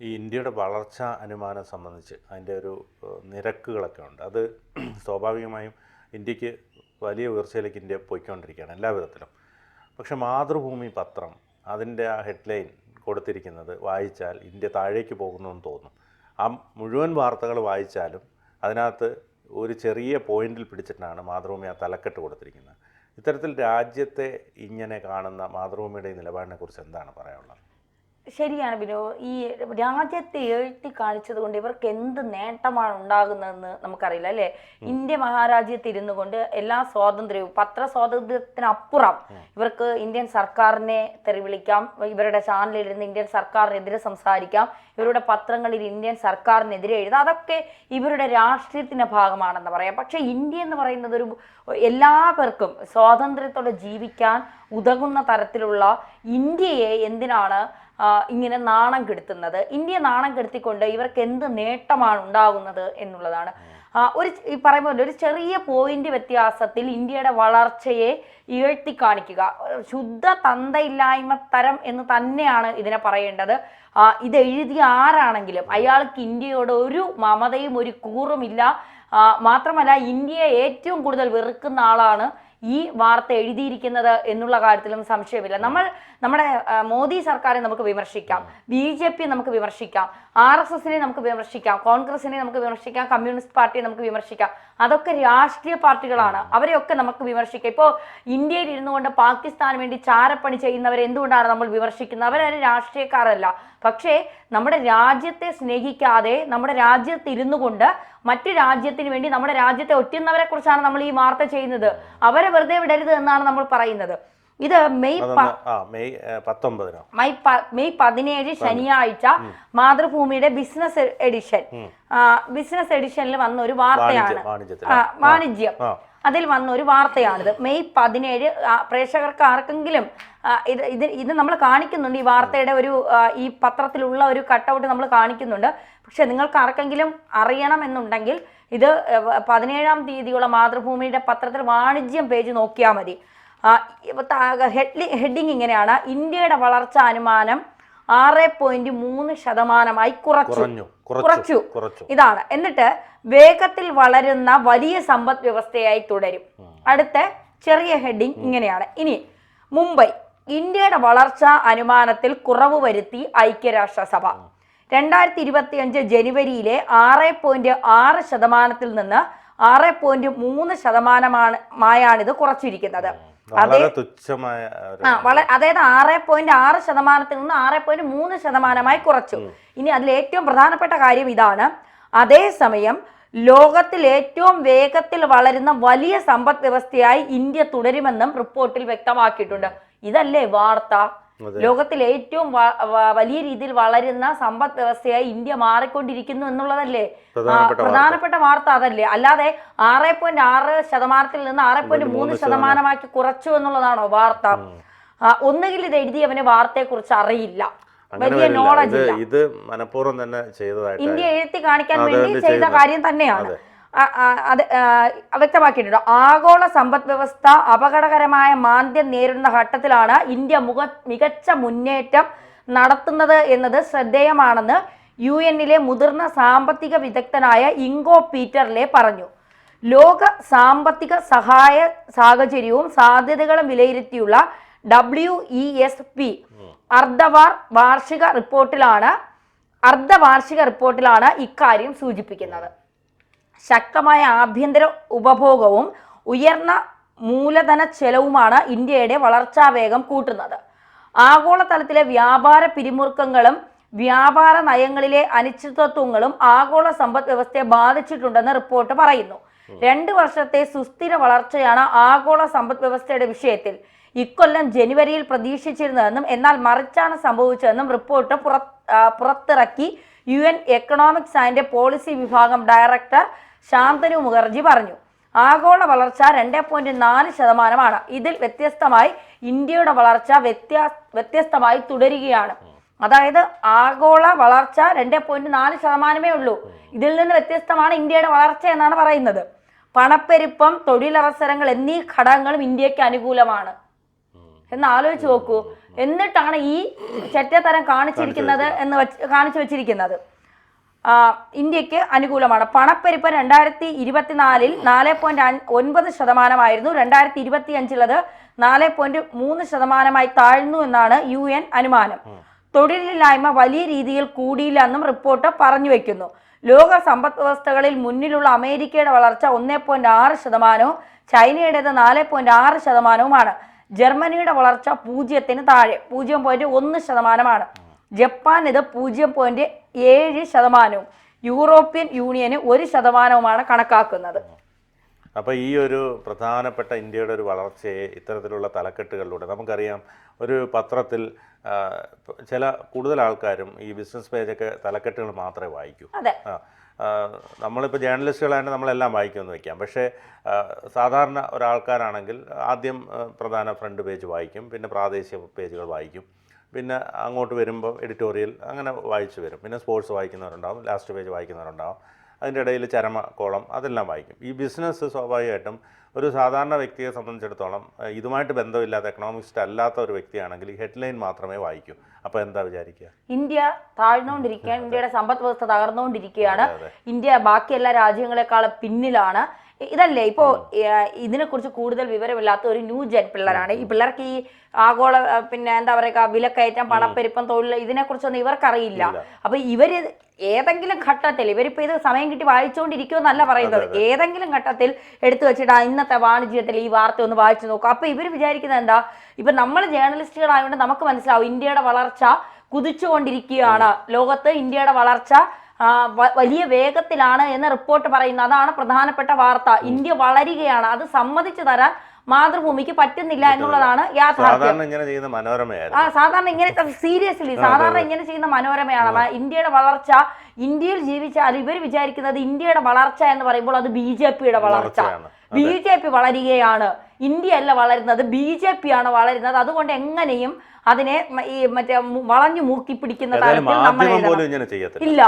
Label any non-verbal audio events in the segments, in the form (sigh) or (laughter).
ഈ ഇന്ത്യയുടെ വളർച്ചാ അനുമാനം സംബന്ധിച്ച് അതിന്റെ ഒരു നിരക്കുകളൊക്കെ ഉണ്ട്. അത് (clears throat) സ്വാഭാവികമായും ഇന്ത്യയ്ക്ക് വലിയ ഉയർച്ചയിലേക്ക് ഇന്ത്യ പോയിക്കൊണ്ടിരിക്കുകയാണ് എല്ലാ വിധത്തിലും. പക്ഷെ മാതൃഭൂമി പത്രം അതിന്റെ ആ ഹെഡ്ലൈൻ കൊടുത്തിരിക്കുന്നത് വായിച്ചാൽ ഇന്ത്യ താഴേക്ക് പോകുന്നു തോന്നും. ആ മുഴുവൻ വാർത്തകൾ വായിച്ചാലും അതിനകത്ത് ഒരു ചെറിയ പോയിന്റിൽ പിടിച്ചിട്ടാണ് മാതൃഭൂമി ആ തലക്കെട്ട് കൊടുത്തിരിക്കുന്നത്. ഇത്തരത്തിൽ രാജ്യത്തെ ഇങ്ങനെ കാണുന്ന മാതൃഭൂമിയുടെ നിലപാടിനെക്കുറിച്ച് നിലപാടിനെ കുറിച്ച് എന്താണ് പറയാനുള്ളത്? ശരിയാണ് ബിനോ. ഈ രാജ്യത്തെ എഴുത്തി കാണിച്ചത് കൊണ്ട് ഇവർക്ക് എന്ത് നേട്ടമാണ് ഉണ്ടാകുന്നതെന്ന് നമുക്കറിയില്ല അല്ലേ? ഇന്ത്യ മഹാരാജ്യത്ത് ഇരുന്നു കൊണ്ട് എല്ലാ സ്വാതന്ത്ര്യവും പത്ര സ്വാതന്ത്ര്യത്തിനപ്പുറം ഇവർക്ക് ഇന്ത്യൻ സർക്കാരിനെ തെറിവിളിക്കാം ഇവരുടെ ചാനലിൽ ഇരുന്ന് ഇന്ത്യൻ സർക്കാരിനെതിരെ സംസാരിക്കാം ഇവരുടെ പത്രങ്ങളിൽ ഇന്ത്യൻ സർക്കാരിനെതിരെ എഴുതാം. അതൊക്കെ ഇവരുടെ രാഷ്ട്രീയത്തിന്റെ ഭാഗമാണെന്ന് പറയാം. പക്ഷേ ഇന്ത്യ എന്ന് പറയുന്നത് ഒരു എല്ലാവർക്കും സ്വാതന്ത്ര്യത്തോടെ ജീവിക്കാൻ ഉതകുന്ന തരത്തിലുള്ള ഇന്ത്യയെ എന്തിനാണ് ഇങ്ങനെ നാണം കെടുത്തുന്നത്. ഇന്ത്യ നാണം കെടുത്തിക്കൊണ്ട് ഇവർക്ക് എന്ത് നേട്ടമാണ് ഉണ്ടാകുന്നത് എന്നുള്ളതാണ്. ഒരു ഈ പറയുമ്പോൾ ഒരു ചെറിയ പോയിന്റ് വ്യത്യാസത്തിൽ ഇന്ത്യയുടെ വളർച്ചയെ ഉയർത്തി കാണിക്കുക. ശുദ്ധ തന്തയില്ലായ്മ തരം എന്ന് തന്നെയാണ് ഇതിനെ പറയേണ്ടത്. ഇത് എഴുതിയ ആരാണെങ്കിലും അയാൾക്ക് ഇന്ത്യയോട് ഒരു മമതയും ഒരു കൂറുമില്ല മാത്രമല്ല ഇന്ത്യയെ ഏറ്റവും കൂടുതൽ വെറുക്കുന്ന ആളാണ് ഈ വാർത്ത എഴുതിയിരിക്കുന്നത് എന്നുള്ള കാര്യത്തിലും സംശയമില്ല. നമ്മൾ നമ്മുടെ മോദി സർക്കാരെ നമുക്ക് വിമർശിക്കാം. ബി ജെ പി നമുക്ക് വിമർശിക്കാം. ആർ എസ് എസിനെ നമുക്ക് വിമർശിക്കാം. കോൺഗ്രസിനെ നമുക്ക് വിമർശിക്കാം. കമ്മ്യൂണിസ്റ്റ് പാർട്ടിയെ നമുക്ക് വിമർശിക്കാം. അതൊക്കെ രാഷ്ട്രീയ പാർട്ടികളാണ്. അവരെയൊക്കെ നമുക്ക് വിമർശിക്കാം. ഇപ്പോൾ ഇന്ത്യയിൽ ഇരുന്നുകൊണ്ട് പാകിസ്ഥാന് വേണ്ടി ചാരപ്പണി ചെയ്യുന്നവരെ എന്തുകൊണ്ടാണ് നമ്മൾ വിമർശിക്കുന്നത്? അവരാരും രാഷ്ട്രീയക്കാരല്ല. പക്ഷേ നമ്മുടെ രാജ്യത്തെ സ്നേഹിക്കാതെ നമ്മുടെ രാജ്യത്ത് ഇരുന്നു കൊണ്ട് മറ്റു രാജ്യത്തിന് വേണ്ടി നമ്മുടെ രാജ്യത്തെ ഒറ്റുന്നവരെ കുറിച്ചാണ് നമ്മൾ ഈ വാർത്ത ചെയ്യുന്നത്. അവരെ വെറുതെ വിടരുത് എന്നാണ് നമ്മൾ പറയുന്നത്. ഇത് മെയ് മെയ് പത്തൊമ്പതിനോ? മെയ് മെയ് പതിനേഴ് ശനിയാഴ്ച മാതൃഭൂമിയുടെ ബിസിനസ് എഡിഷൻ. ബിസിനസ് എഡിഷനിൽ വന്ന ഒരു വാർത്തയാണ്. വാണിജ്യ- അതിൽ വന്ന ഒരു വാർത്തയാണിത്. മെയ് പതിനേഴ് പ്രേക്ഷകർക്ക് ആർക്കെങ്കിലും ഇത് ഇത് ഇത് നമ്മൾ കാണിക്കുന്നുണ്ട്. ഈ വാർത്തയുടെ ഒരു ഈ പത്രത്തിലുള്ള ഒരു കട്ടൗട്ട് നമ്മൾ കാണിക്കുന്നുണ്ട്. പക്ഷെ നിങ്ങൾക്ക് ആർക്കെങ്കിലും അറിയണമെന്നുണ്ടെങ്കിൽ ഇത് ഏഹ്, പതിനേഴാം തീയതിയുള്ള മാതൃഭൂമിയുടെ പത്രത്തിൽ വാണിജ്യം പേജ് നോക്കിയാൽ മതി. ഹെഡ്ലി ഹെഡിങ് ഇങ്ങനെയാണ്. ഇന്ത്യയുടെ വളർച്ചാ അനുമാനം ആറ് പോയിന്റ് മൂന്ന് ശതമാനമായി കുറച്ചു. കുറച്ചു കുറച്ചു. ഇതാണ്. എന്നിട്ട് വേഗത്തിൽ വളരുന്ന വലിയ സമ്പദ് വ്യവസ്ഥയായി തുടരും. അടുത്ത ചെറിയ ഹെഡിങ് ഇങ്ങനെയാണ്. ഇനി മുംബൈ. ഇന്ത്യയുടെ വളർച്ചാ അനുമാനത്തിൽ കുറവ് വരുത്തി ഐക്യരാഷ്ട്രസഭ. രണ്ടായിരത്തി ഇരുപത്തി അഞ്ച് ജനുവരിയിലെ ആറ് പോയിന്റ് ആറ് ശതമാനത്തിൽ നിന്ന് ആറ് പോയിന്റ് മൂന്ന് ശതമാനമാണ് മായാണിത് കുറച്ചിരിക്കുന്നത്. വളരെ തുച്ഛമായ ആ വളരെ അതായത് ആറ് പോയിന്റ് ആറ് ശതമാനത്തിൽ നിന്ന് ആറ് പോയിന്റ് മൂന്ന് ശതമാനമായി കുറച്ചു. ഇനി അതിൽ ഏറ്റവും പ്രധാനപ്പെട്ട കാര്യം ഇതാണ്. അതേസമയം ലോകത്തിൽ ഏറ്റവും വേഗത്തിൽ വളരുന്ന വലിയ സമ്പദ് വ്യവസ്ഥയായി ഇന്ത്യ തുടരുമെന്നും റിപ്പോർട്ടിൽ വ്യക്തമാക്കിയിട്ടുണ്ട്. ഇതല്ലേ വാർത്ത. ലോകത്തിൽ ഏറ്റവും വലിയ രീതിയിൽ വളരുന്ന സമ്പദ് വ്യവസ്ഥയായി ഇന്ത്യ മാറിക്കൊണ്ടിരിക്കുന്നു എന്നുള്ളതല്ലേ? പ്രധാനപ്പെട്ട വാർത്ത. അതല്ലേ? അല്ലാതെ ആറ് പോയിന്റ് ആറ് ശതമാനത്തിൽ നിന്ന് ആറ് പോയിന്റ് മൂന്ന് ശതമാനമാക്കി കുറച്ചു എന്നുള്ളതാണോ വാർത്ത? ഒന്നുകിൽ ഇത് എഴുതിയവന് വാർത്തയെ കുറിച്ച് അറിയില്ല. വലിയ. നോളജ് ഇത് മനഃപൂർവം തന്നെ ചെയ്തതായിട്ട് ഇന്ത്യ എഴുത്തി കാണിക്കാൻ വേണ്ടി ചെയ്ത കാര്യം തന്നെയാണ്. അതെ. വ്യക്തമാക്കിയിട്ടുണ്ട് ആഗോള സമ്പദ് വ്യവസ്ഥ അപകടകരമായ മാന്ദ്യം നേരിടുന്ന ഘട്ടത്തിലാണ് ഇന്ത്യ മുഖ മികച്ച മുന്നേറ്റം നടത്തുന്നത് എന്നത് ശ്രദ്ധേയമാണെന്ന് യു എന്നിലെ മുതിർന്ന സാമ്പത്തിക വിദഗ്ധനായ ഇങ്കോ പീറ്റർലെ പറഞ്ഞു ലോക സാമ്പത്തിക സഹായ സാഹചര്യവും സാധ്യതകളും വിലയിരുത്തിയുള്ള ഡബ്ല്യു ഇ എസ് പി അർദ്ധവാർ വാർഷിക റിപ്പോർട്ടിലാണ് അർദ്ധവാർഷിക റിപ്പോർട്ടിലാണ് ഇക്കാര്യം സൂചിപ്പിക്കുന്നത് ശക്തമായ ആഭ്യന്തര ഉപഭോഗവും ഉയർന്ന മൂലധന ചെലവുമാണ് ഇന്ത്യയുടെ വളർച്ചാ വേഗം കൂട്ടുന്നത്. ആഗോളതലത്തിലെ വ്യാപാര പിരിമുറുക്കങ്ങളും വ്യാപാര നയങ്ങളിലെ അനിശ്ചിതത്വങ്ങളും ആഗോള സമ്പദ് വ്യവസ്ഥയെ ബാധിച്ചിട്ടുണ്ടെന്ന് റിപ്പോർട്ട് പറയുന്നു. രണ്ട് വർഷത്തെ സുസ്ഥിര വളർച്ചയാണ് ആഗോള സമ്പദ് വ്യവസ്ഥയുടെ വിഷയത്തിൽ ഇക്കൊല്ലം ജനുവരിയിൽ പ്രതീക്ഷിച്ചിരുന്നതെന്നും എന്നാൽ മറിച്ചാണ് സംഭവിച്ചതെന്നും റിപ്പോർട്ട് പുറ പുറത്തിറക്കി U N economics and policy വിഭാഗം ഡയറക്ടർ ശാന്തനു മുഖർജി പറഞ്ഞു. ആഗോള വളർച്ച രണ്ട് പോയിന്റ് നാല് ശതമാനമാണ്. ഇതിൽ വ്യത്യസ്തമായി ഇന്ത്യയുടെ വളർച്ച വ്യത്യാ വ്യത്യസ്തമായി തുടരുകയാണ്. അതായത് ആഗോള വളർച്ച രണ്ട് പോയിന്റ് നാല് ശതമാനമേ ഉള്ളൂ. ഇതിൽ നിന്ന് വ്യത്യസ്തമാണ് ഇന്ത്യയുടെ വളർച്ച എന്നാണ് പറയുന്നത്. പണപ്പെരുപ്പം തൊഴിലവസരങ്ങൾ എന്നീ ഘടകങ്ങളും ഇന്ത്യയ്ക്ക് അനുകൂലമാണ്. എന്ന് ആലോചിച്ച് നോക്കൂ. എന്നിട്ടാണ് ഈ ചെറ്റത്തരം കാണിച്ചിരിക്കുന്നത് എന്ന് വെച്ച് കാണിച്ചു വെച്ചിരിക്കുന്നത്. ഇന്ത്യയ്ക്ക് അനുകൂലമാണ്. പണപ്പെരുപ്പ് രണ്ടായിരത്തി ഇരുപത്തിനാലിൽ നാല് പോയിന്റ് ഒൻപത് ശതമാനമായിരുന്നു. രണ്ടായിരത്തി ഇരുപത്തി അഞ്ചിലത് നാല് പോയിന്റ് മൂന്ന് ശതമാനമായി താഴ്ന്നു എന്നാണ് യു എൻ അനുമാനം. തൊഴിലില്ലായ്മ വലിയ രീതിയിൽ കൂടിയില്ല എന്നും റിപ്പോർട്ട് പറഞ്ഞു വെക്കുന്നു. ലോക സമ്പദ് വ്യവസ്ഥകളിൽ മുന്നിലുള്ള അമേരിക്കയുടെ വളർച്ച ഒന്നേ പോയിന്റ് ആറ് ശതമാനവും ചൈനയുടേത് നാല് പോയിന്റ് ആറ് ശതമാനവുമാണ്. ജർമ്മനിയുടെ വളർച്ച പൂജ്യത്തിന് താഴെ പൂജ്യം പോയിന്റ് ഒന്ന് ശതമാനമാണ്. ജപ്പാൻ ഇത് പൂജ്യം പോയിന്റ് ഏഴ് ശതമാനവും യൂറോപ്യൻ യൂണിയന് ഒരു ശതമാനവുമാണ് കണക്കാക്കുന്നത്. അപ്പോൾ ഈ ഒരു പ്രധാനപ്പെട്ട ഇന്ത്യയുടെ ഒരു വളർച്ചയെ ഇത്തരത്തിലുള്ള തലക്കെട്ടുകളിലൂടെ നമുക്കറിയാം ഒരു പത്രത്തിൽ ചില കൂടുതൽ ആൾക്കാരും ഈ ബിസിനസ് പേജൊക്കെ തലക്കെട്ടുകൾ മാത്രമേ വായിക്കൂ. അതെ. ആ നമ്മളിപ്പോൾ ജേർണലിസ്റ്റുകളായിട്ട് നമ്മളെല്ലാം വായിക്കുമെന്ന് വയ്ക്കാം പക്ഷേ സാധാരണ ഒരാൾക്കാരാണെങ്കിൽ ആദ്യം പ്രധാന ഫ്രണ്ട് പേജ് വായിക്കും പിന്നെ പ്രാദേശിക പേജുകൾ വായിക്കും. പിന്നെ അങ്ങോട്ട് വരുമ്പോൾ എഡിറ്റോറിയൽ അങ്ങനെ വായിച്ചു വരും. പിന്നെ സ്പോർട്സ് വായിക്കുന്നവരുണ്ടാവും ലാസ്റ്റ് പേജ് വായിക്കുന്നവരുണ്ടാവും. അതിന്റെ ഇടയിൽ ചരമ കോളം അതെല്ലാം വായിക്കും. ഈ ബിസിനസ് സ്വാഭാവികമായിട്ടും ഒരു സാധാരണ വ്യക്തിയെ സംബന്ധിച്ചിടത്തോളം ഇതുമായിട്ട് ബന്ധമില്ലാത്ത എക്കണോമിക്സ്റ്റ് അല്ലാത്ത ഒരു വ്യക്തിയാണെങ്കിൽ ഈ ഹെഡ്ലൈൻ മാത്രമേ വായിക്കൂ. അപ്പോൾ എന്താ വിചാരിക്കുക? ഇന്ത്യ താഴ്ന്നുകൊണ്ടിരിക്കുകയാണ് ഇന്ത്യയുടെ സമ്പദ് വ്യവസ്ഥ തകർന്നുകൊണ്ടിരിക്കുകയാണ്. ഇന്ത്യ ബാക്കി എല്ലാ രാജ്യങ്ങളെക്കാളും പിന്നിലാണ്. ഇതല്ലേ? ഇപ്പോ ഇതിനെക്കുറിച്ച് കൂടുതൽ വിവരമില്ലാത്ത ഒരു ന്യൂ ജെൻ പിള്ളേരാണ്. ഈ പിള്ളേർക്ക് ഈ ആഗോള പിന്നെ എന്താ പറയുക വിലക്കയറ്റം പണപ്പെരുപ്പം തൊഴിൽ ഇതിനെക്കുറിച്ചൊന്നും ഇവർക്കറിയില്ല. അപ്പൊ ഇവർ ഏതെങ്കിലും ഘട്ടത്തിൽ ഇവരിപ്പോ ഇത് സമയം കിട്ടി വായിച്ചുകൊണ്ടിരിക്കുമെന്നല്ല പറയുന്നത്. ഏതെങ്കിലും ഘട്ടത്തിൽ എടുത്തു വെച്ചിട്ട് ഇന്നത്തെ വാണിജ്യത്തിൽ ഈ വാർത്ത ഒന്ന് വായിച്ചു നോക്കും. അപ്പൊ ഇവർ വിചാരിക്കുന്നത് എന്താ? ഇപ്പൊ നമ്മൾ ജേർണലിസ്റ്റുകളായതുകൊണ്ട് നമുക്ക് മനസ്സിലാവും ഇന്ത്യയുടെ വളർച്ച കുതിച്ചുകൊണ്ടിരിക്കുകയാണ്. ലോകത്ത് ഇന്ത്യയുടെ വളർച്ച വലിയ വേഗത്തിലാണ് എന്ന് റിപ്പോർട്ട് പറയുന്നു. അതാണ് പ്രധാനപ്പെട്ട വാർത്ത. ഇന്ത്യ വളരുകയാണ്. അത് സമ്മതിച്ചു തരാൻ മാതൃഭൂമിക്ക് പറ്റുന്നില്ല എന്നുള്ളതാണ് യാഥാർത്ഥ്യം. ആ സാധാരണ ഇങ്ങനെ സീരിയസ്ലി സാധാരണ ഇങ്ങനെ ചെയ്യുന്ന മനോരമയാണ്. ഇന്ത്യയുടെ വളർച്ച ഇന്ത്യയിൽ ജീവിച്ചാൽ ഇവർ വിചാരിക്കുന്നത് ഇന്ത്യയുടെ വളർച്ച എന്ന് പറയുമ്പോൾ അത് ബി ജെ പിയുടെ വളർച്ച. ബി ജെ പി വളരുകയാണ്. ഇന്ത്യ അല്ല വളരുന്നത് ബി ജെ പി ആണ് വളരുന്നത്. അതുകൊണ്ട് എങ്ങനെയും അതിനെ ഈ മറ്റേ വളഞ്ഞു മൂക്കി പിടിക്കുന്ന തരത്തിൽ നമ്മൾ ഇല്ല.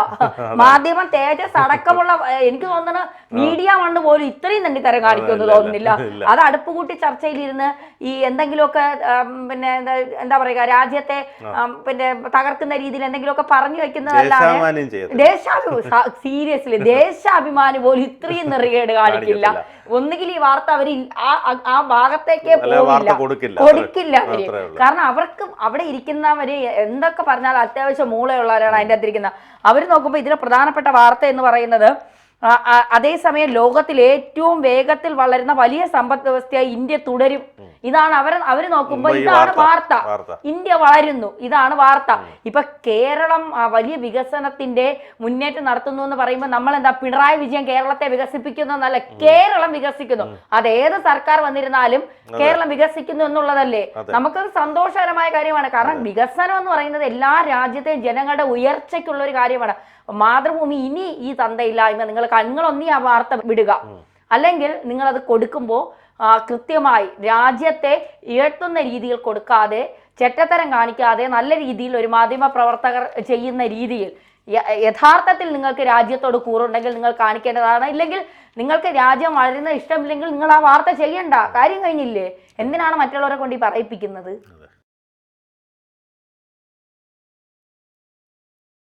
മാധ്യമം തേജസ് അടക്കമുള്ള എനിക്ക് തോന്നുന്നത് മീഡിയ മണ്ണ് പോലും ഇത്രയും തന്നെ തരം കാണിക്കുമെന്ന് തോന്നുന്നില്ല. അത് അടുപ്പ് കൂട്ടി ചർച്ചയിലിരുന്ന് ഈ എന്തെങ്കിലുമൊക്കെ പിന്നെ എന്താ പറയുക രാജ്യത്തെ പിന്നെ തകർക്കുന്ന രീതിയിൽ എന്തെങ്കിലുമൊക്കെ പറഞ്ഞു വെക്കുന്നതല്ലാതെ സീരിയസ്ലി ദേശാഭിമാനി പോലും ഇത്രയും (laughs) നിറികേട് കാണിക്കില്ല. ഒന്നുകിൽ ഈ വാർത്ത അവർ ആ ഭാഗത്തേക്കേ കൊടുക്കില്ല. കൊടുക്കില്ല അവർ. കാരണം അവർക്ക് അവിടെ ഇരിക്കുന്നവര് എന്തൊക്കെ പറഞ്ഞാൽ അത്യാവശ്യം മൂളയുള്ളവരാണ് അതിന്റെ അകത്തിരിക്കുന്നത്. അവർ നോക്കുമ്പോൾ ഇതിലെ പ്രധാനപ്പെട്ട വാർത്ത എന്ന് പറയുന്നത് അതേസമയം ലോകത്തിൽ ഏറ്റവും വേഗത്തിൽ വളരുന്ന വലിയ സമ്പദ് വ്യവസ്ഥയായി ഇന്ത്യ തുടരും. ഇതാണ് അവർ അവർ നോക്കുമ്പോൾ ഇതാണ് വാർത്ത. ഇന്ത്യ വളരുന്നു. ഇതാണ് വാർത്ത. ഇപ്പൊ കേരളം വലിയ വികസനത്തിന്റെ മുന്നേറ്റം നടത്തുന്നു എന്ന് പറയുമ്പോൾ നമ്മൾ എന്താ പിണറായി വിജയൻ കേരളത്തെ വികസിപ്പിക്കുന്നു എന്നല്ല കേരളം വികസിക്കുന്നു. അത് ഏത് സർക്കാർ വന്നിരുന്നാലും കേരളം വികസിക്കുന്നു എന്നുള്ളതല്ലേ? നമുക്കത് സന്തോഷകരമായ കാര്യമാണ്. കാരണം വികസനം എന്ന് പറയുന്നത് എല്ലാ രാജ്യത്തെയും ജനങ്ങളുടെ ഉയർച്ചയ്ക്കുള്ള ഒരു കാര്യമാണ്. മാതൃഭൂമി ഇനി ഈ തന്തയില്ലായ്മ നിങ്ങൾ കണ്ണുകളൊന്നി ആ വാർത്ത വിടുക. അല്ലെങ്കിൽ നിങ്ങൾ അത് കൊടുക്കുമ്പോൾ കൃത്യമായി രാജ്യത്തെ ഇഴത്തുന്ന രീതിയിൽ കൊടുക്കാതെ ചെറ്റത്തരം കാണിക്കാതെ നല്ല രീതിയിൽ ഒരു മാധ്യമ പ്രവർത്തകർ ചെയ്യുന്ന രീതിയിൽ യഥാർത്ഥത്തിൽ നിങ്ങൾക്ക് രാജ്യത്തോട് കൂറുണ്ടെങ്കിൽ നിങ്ങൾ കാണിക്കേണ്ടതാണ്. ഇല്ലെങ്കിൽ നിങ്ങൾക്ക് രാജ്യം വളരുന്ന ഇഷ്ടമില്ലെങ്കിൽ നിങ്ങൾ ആ വാർത്ത ചെയ്യണ്ട. കാര്യം കഴിഞ്ഞില്ലേ? എന്തിനാണ് മറ്റുള്ളവരെ കൊണ്ട് ഈ പറയിപ്പിക്കുന്നത്?